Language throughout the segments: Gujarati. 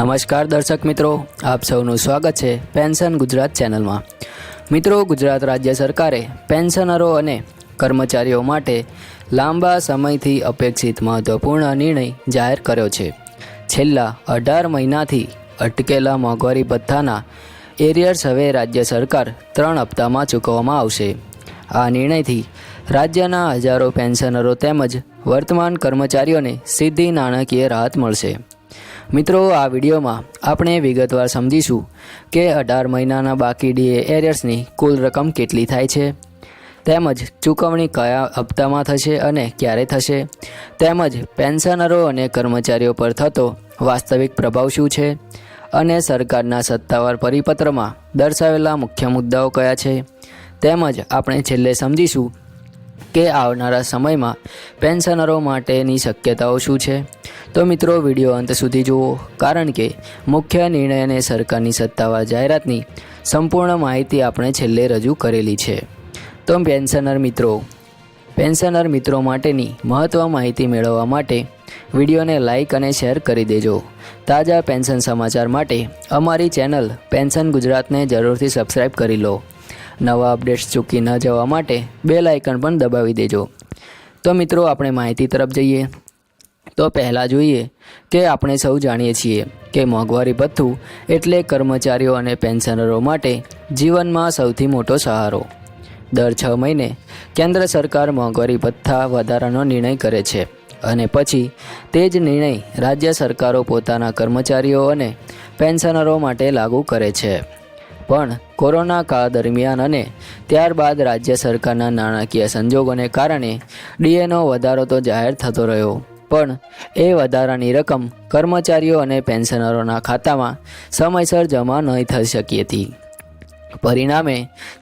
નમસ્કાર દર્શક મિત્રો, આપ સૌનું સ્વાગત છે પેન્શન ગુજરાત ચેનલમાં. મિત્રો, ગુજરાત રાજ્ય સરકારે પેન્શનરો અને કર્મચારીઓ માટે લાંબા સમયથી અપેક્ષિત મહત્વપૂર્ણ નિર્ણય જાહેર કર્યો છે. છેલ્લા અઢાર મહિનાથી અટકેલા મોંઘવારી ભથ્થાના એરિયર્સ હવે રાજ્ય સરકાર ત્રણ હપ્તામાં ચૂકવવામાં આવશે. આ નિર્ણયથી રાજ્યના હજારો પેન્શનરો તેમજ વર્તમાન કર્મચારીઓને સીધી નાણાકીય રાહત મળશે. મિત્રો, આ વિડીયોમાં આપણે વિગતવાર સમજીશું કે અઢાર મહિનાના બાકી ડીએ એરિયર્સની કુલ રકમ કેટલી થાય છે, તેમજ ચૂકવણી કયા હપ્તામાં થશે અને ક્યારે થશે, તેમજ પેન્શનરો અને કર્મચારીઓ પર થતો વાસ્તવિક પ્રભાવ શું છે અને સરકારના સત્તાવાર પરિપત્રમાં દર્શાવેલા મુખ્ય મુદ્દાઓ કયા છે, તેમજ આપણે છેલ્લે સમજીશું કે આવનારા સમયમાં પેન્શનરો માટેની શક્યતાઓ શું છે તો મિત્રો, વીડિયો અંત સુધી જુઓ, કારણ કે મુખ્ય નિર્ણય અને સરકારની સત્તાવાર જાહેરાતની સંપૂર્ણ માહિતી આપણે છેલ્લે રજૂ કરેલી છે. તો પેન્શનર મિત્રો પેન્શનર મિત્રો માટેની મહત્ત્વ માહિતી મેળવવા માટે વિડીયોને લાઇક અને શેર કરી દેજો. તાજા પેન્શન સમાચાર માટે અમારી ચેનલ પેન્શન ગુજરાતને જરૂરથી સબસ્ક્રાઇબ કરી લો. નવા અપડેટ્સ ચૂકી ન જવા માટે બેલ આઇકન પણ દબાવી દેજો. તો મિત્રો, આપણે માહિતી તરફ જઈએ. તો પહેલાં જોઈએ કે આપણે સૌ જાણીએ છીએ કે મોંઘવારી ભથ્થું એટલે કર્મચારીઓ અને પેન્શનરો માટે જીવનમાં સૌથી મોટો સહારો. દર છ મહિને કેન્દ્ર સરકાર મોંઘવારી ભથ્થા વધારાનો નિર્ણય કરે છે અને પછી તે જ નિર્ણય રાજ્ય સરકારો પોતાના કર્મચારીઓ અને પેન્શનરો માટે લાગુ કરે છે. પણ કોરોના કાળ દરમિયાન અને ત્યારબાદ રાજ્ય સરકારના નાણાકીય સંજોગોને કારણે ડીએનો વધારો તો જાહેર થતો રહ્યો. પણ એ વધારાની રકમ કર્મચારીઓ અને પેન્શનરોના ખાતામાં સમયસર જમા નહીં થઈ શકી હતી. પરિણામે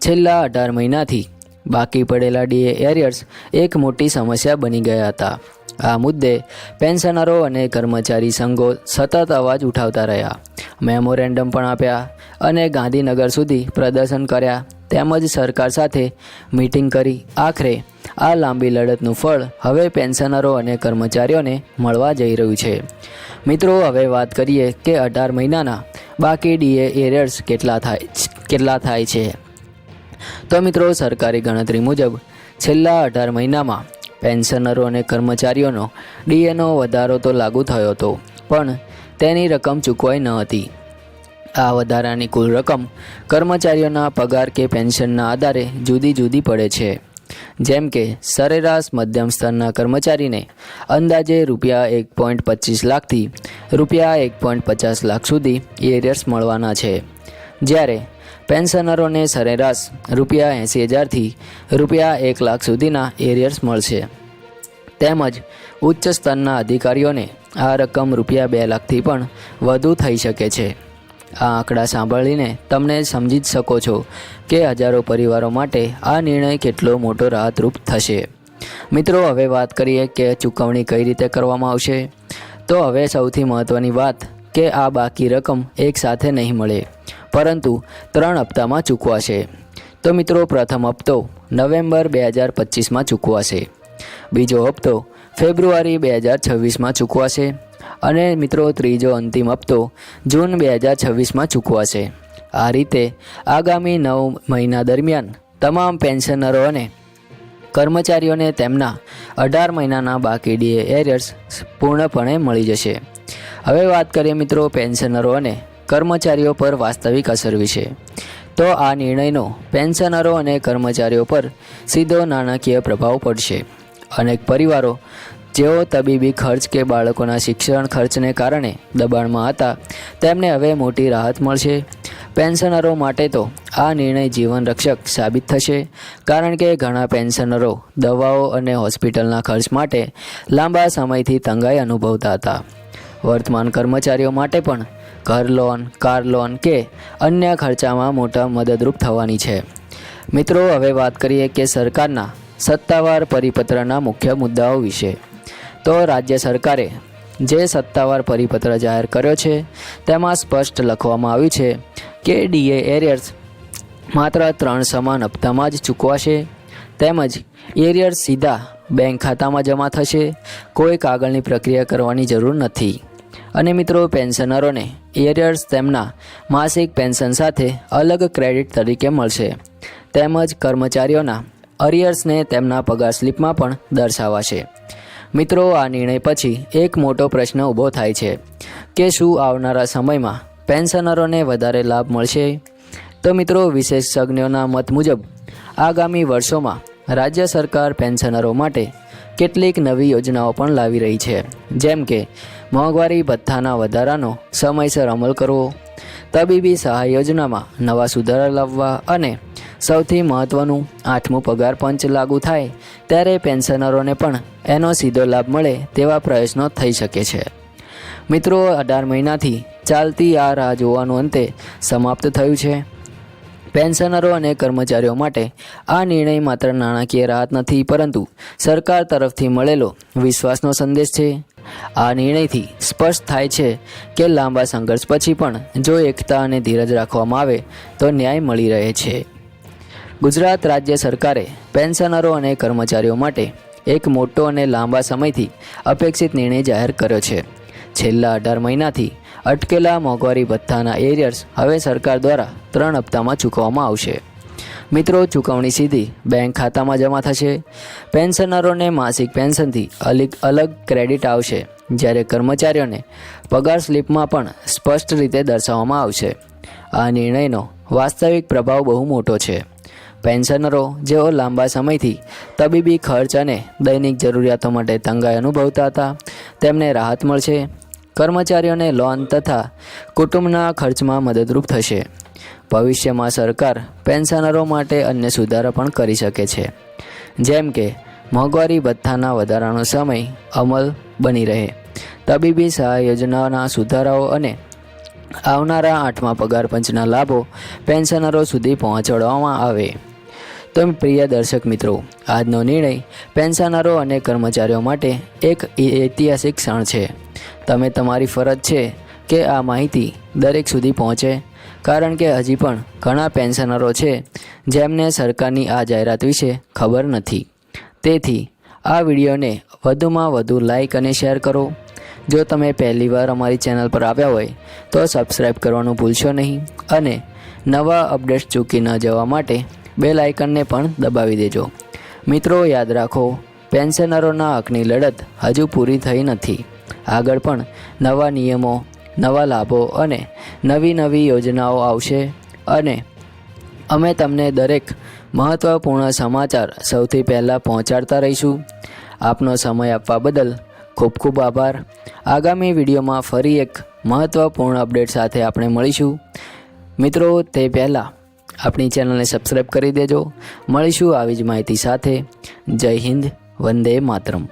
છેલ્લા અઢાર મહિનાથી બાકી પડેલા ડીએ એરિયર્સ એક મોટી સમસ્યા બની ગયા હતા. આ મુદ્દે પેન્શનરો અને કર્મચારી સંઘો સતત અવાજ ઉઠાવતા રહ્યા. મેમોરેન્ડમ પણ આપ્યા અને ગાંધીનગર સુધી પ્રદર્શન કર્યા તેમજ સરકાર સાથે મીટિંગ કરી આખરે આ લાંબી લડતનું ફળ હવે પેન્શનરો અને કર્મચારીઓને મળવા જઈ રહ્યું છે. મિત્રો, હવે વાત કરીએ કે અઢાર મહિનાના બાકી ડીએ એરર્સ કેટલા થાય કેટલા થાય છે? તો મિત્રો, સરકારી ગણતરી મુજબ છેલ્લા અઢાર મહિનામાં પેન્શનરો અને કર્મચારીઓનો ડીએનો વધારો તો લાગુ થયો હતો, પણ તેની રકમ ચૂકવાઈ ન હતી. આ વધારાની કુલ રકમ કર્મચારીઓના પગાર કે પેન્શનના આધારે જુદી જુદી પડે છે. જેમ કે સરેરાશ મધ્યમ સ્તરના કર્મચારીને અંદાજે રૂપિયા એક પોઈન્ટ પચીસ લાખથી રૂપિયા એક પોઈન્ટ પચાસ લાખ સુધી એરિયર્સ મળવાના છે. જ્યારે પેન્શનરોને સરેરાશ રૂપિયા એંસી હજારથી રૂપિયા એક લાખ સુધીના એરિયર્સ મળશે. તેમજ ઉચ્ચ સ્તરના અધિકારીઓને આ રકમ રૂપિયા બે લાખથી પણ વધુ થઈ શકે છે. આ આંકડા સાંભળીને તમને સમજી જ શકો છો કે હજારો પરિવારો માટે આ નિર્ણય કેટલો મોટો રાહતરૂપ થશે. મિત્રો, હવે વાત કરીએ કે ચૂકવણી કઈ રીતે કરવામાં આવશે. તો હવે સૌથી મહત્ત્વની વાત કે આ બાકી રકમ એકસાથે નહીં મળે, પરંતુ ત્રણ હપ્તામાં ચૂકવાશે. તો મિત્રો, પ્રથમ હપ્તો નવેમ્બર બે હજાર પચીસમાં ચૂકવાશે. બીજો હપ્તો ફેબ્રુઆરી બે હજાર છવ્વીસમાં ચૂકવાશે. અને મિત્રો ત્રીજો અંતિમ હપ્તો જૂન બે હજાર છવ્વીસમાં ચૂકવાશે. આ રીતે આગામી નવ મહિના દરમિયાન તમામ પેન્શનરો અને કર્મચારીઓને તેમના અઢાર મહિનાના બાકી ડીએ એરિયર્સ પૂર્ણપણે મળી જશે. હવે વાત કરીએ મિત્રો પેન્શનરો અને કર્મચારીઓ પર વાસ્તવિક અસર વિશે. તો આ નિર્ણયનો પેન્શનરો અને કર્મચારીઓ પર સીધો નાણાકીય પ્રભાવ પડશે. અનેક પરિવારો જેઓ તબીબી ખર્ચ કે બાળકોના શિક્ષણ ખર્ચને કારણે દબાણમાં હતા, તેમને હવે મોટી રાહત મળશે. પેન્શનરો માટે તો આ નિર્ણય જીવન રક્ષક સાબિત થશે, કારણ કે ઘણા પેન્શનરો દવાઓ અને હોસ્પિટલના ખર્ચ માટે લાંબા સમયથી તંગાઈ અનુભવતા હતા. વર્તમાન કર્મચારીઓ માટે પણ ઘર લોન, કાર લોન કે અન્ય ખર્ચામાં મોટા મદદરૂપ થવાની છે. મિત્રો, હવે વાત કરીએ કે સરકારના સત્તાવાર પરિપત્રના મુખ્ય મુદ્દાઓ વિશે. તો રાજ્ય સરકારે જે સત્તાવાર પરિપત્ર જાહેર કર્યો છે, તેમાં સ્પષ્ટ લખવામાં આવ્યું છે કે ડીએ એરિયર્સ માત્ર ત્રણ સમાન હપ્તામાં જ ચૂકવાશે, તેમજ એરિયર્સ સીધા બેંક ખાતામાં જમા થશે, કોઈ કાગળની પ્રક્રિયા કરવાની જરૂર નથી. અને મિત્રો, પેન્શનરોને એરિયર્સ તેમના માસિક પેન્શન સાથે અલગ ક્રેડિટ તરીકે મળશે. તેમજ કર્મચારીઓના અરિયર્સને તેમના પગાર સ્લિપમાં પણ દર્શાવાશે. મિત્રો, આ નિર્ણય પછી એક મોટો પ્રશ્ન ઊભો થાય છે કે શું આવનારા સમયમાં પેન્શનરોને વધારે લાભ મળશે? તો મિત્રો, વિશેષજ્ઞોના મત મુજબ, આગામી વર્ષોમાં રાજ્ય સરકાર પેન્શનરો માટે કેટલીક નવી યોજનાઓ પણ લાવી રહી છે. જેમ કે, મોંઘવારી ભથ્થાના વધારાનો સમયસર અમલ કરવો, તબીબી સહાય યોજનામાં નવા સુધારા લાવવા અને સૌથી મહત્ત્વનું આઠમું પગાર પંચ લાગુ થાય, ત્યારે પેન્શનરોને પણ એનો સીધો લાભ મળે તેવા પ્રયત્નો થઈ શકે છે. મિત્રો, અઢાર મહિનાથી ચાલતી આ રાહ જોવાનું અંતે સમાપ્ત થયું છે. પેન્શનરો અને કર્મચારીઓ માટે આ નિર્ણય માત્ર નાણાકીય રાહત નથી, પરંતુ સરકાર તરફથી મળેલો વિશ્વાસનો સંદેશ છે. આ નિર્ણયથી સ્પષ્ટ થાય છે કે લાંબા સંઘર્ષ પછી પણ જો એકતા અને ધીરજ રાખવામાં આવે, તો ન્યાય મળી રહે છે. ગુજરાત રાજ્ય સરકારે પેન્શનરો અને કર્મચારીઓ માટે એક મોટો અને લાંબા સમયથી અપેક્ષિત નિર્ણય જાહેર કર્યો છે. છેલ્લા અઢાર મહિનાથી અટકેલા મોંઘવારી ભથ્થાના એરિયર્સ હવે સરકાર દ્વારા ત્રણ હપ્તામાં ચૂકવવામાં આવશે. મિત્રો, ચૂકવણી સીધી બેંક ખાતામાં જમા થશે. પેન્શનરોને માસિક પેન્શનથી અલગ અલગ ક્રેડિટ આવશે, જ્યારે કર્મચારીઓને પગાર સ્લિપમાં પણ સ્પષ્ટ રીતે દર્શાવવામાં આવશે. આ નિર્ણયનો વાસ્તવિક પ્રભાવ બહુ મોટો છે. પેન્શનરો જેઓ લાંબા સમયથી તબીબી ખર્ચ અને દૈનિક જરૂરિયાતો માટે તંગાઈ અનુભવતા હતા, તેમને રાહત મળશે, કર્મચારીઓને લોન તથા કુટુંબના ખર્ચમાં મદદરૂપ થશે. ભવિષ્યમાં સરકાર પેન્શનરો માટે અન્ય સુધારા પણ કરી શકે છે. જેમ કે, મોંઘવારી ભથ્થાના વધારાનો સમય અમલ બની રહે. તબીબી સહાય યોજનાના સુધારાઓ અને આવનારા આઠમા પગાર પંચના લાભો પેન્શનરો સુધી પહોંચાડવામાં આવે. તો પ્રિય દર્શક મિત્રો, આજનો નિર્ણય પેન્શનરો અને કર્મચારીઓ માટે એક ઐતિહાસિક ક્ષણ છે. તમે તમારી ફરજ છે કે આ માહિતી દરેક સુધી પહોંચે, કારણ કે હજી પણ ઘણા પેન્શનરો છે જેમને સરકારની આ જાહેરાત વિશે ખબર નથી. તેથી, આ વિડીયોને વધુમાં વધુ લાઇક અને શેર કરો. જો તમે પહેલીવાર અમારી ચેનલ પર આવ્યા હોય, તો સબસ્ક્રાઈબ કરવાનું ભૂલશો નહીં અને નવા અપડેટ્સ ચૂકી ન જવા માટે બેલ આઇકનને પણ દબાવી દેજો. મિત્રો, યાદ રાખો, પેન્શનરોના હકની લડત હજુ પૂરી થઈ નથી. આગળ પણ નવા નિયમો, નવા લાભો અને નવી નવી યોજનાઓ આવશે અને અમે તમને દરેક મહત્ત્વપૂર્ણ સમાચાર સૌથી પહેલાં પહોંચાડતા રહીશું. આપનો સમય આપવા બદલ ખૂબ ખૂબ આભાર. આગામી વિડીયોમાં ફરી એક મહત્ત્વપૂર્ણ અપડેટ સાથે આપણે મળીશું. મિત્રો, તે પહેલાં આપણી ચેનલને સબસ્ક્રાઈબ કરી દેજો. મળીશું આવી જ માહિતી સાથે. જય હિન્દ વંદે માતરમ.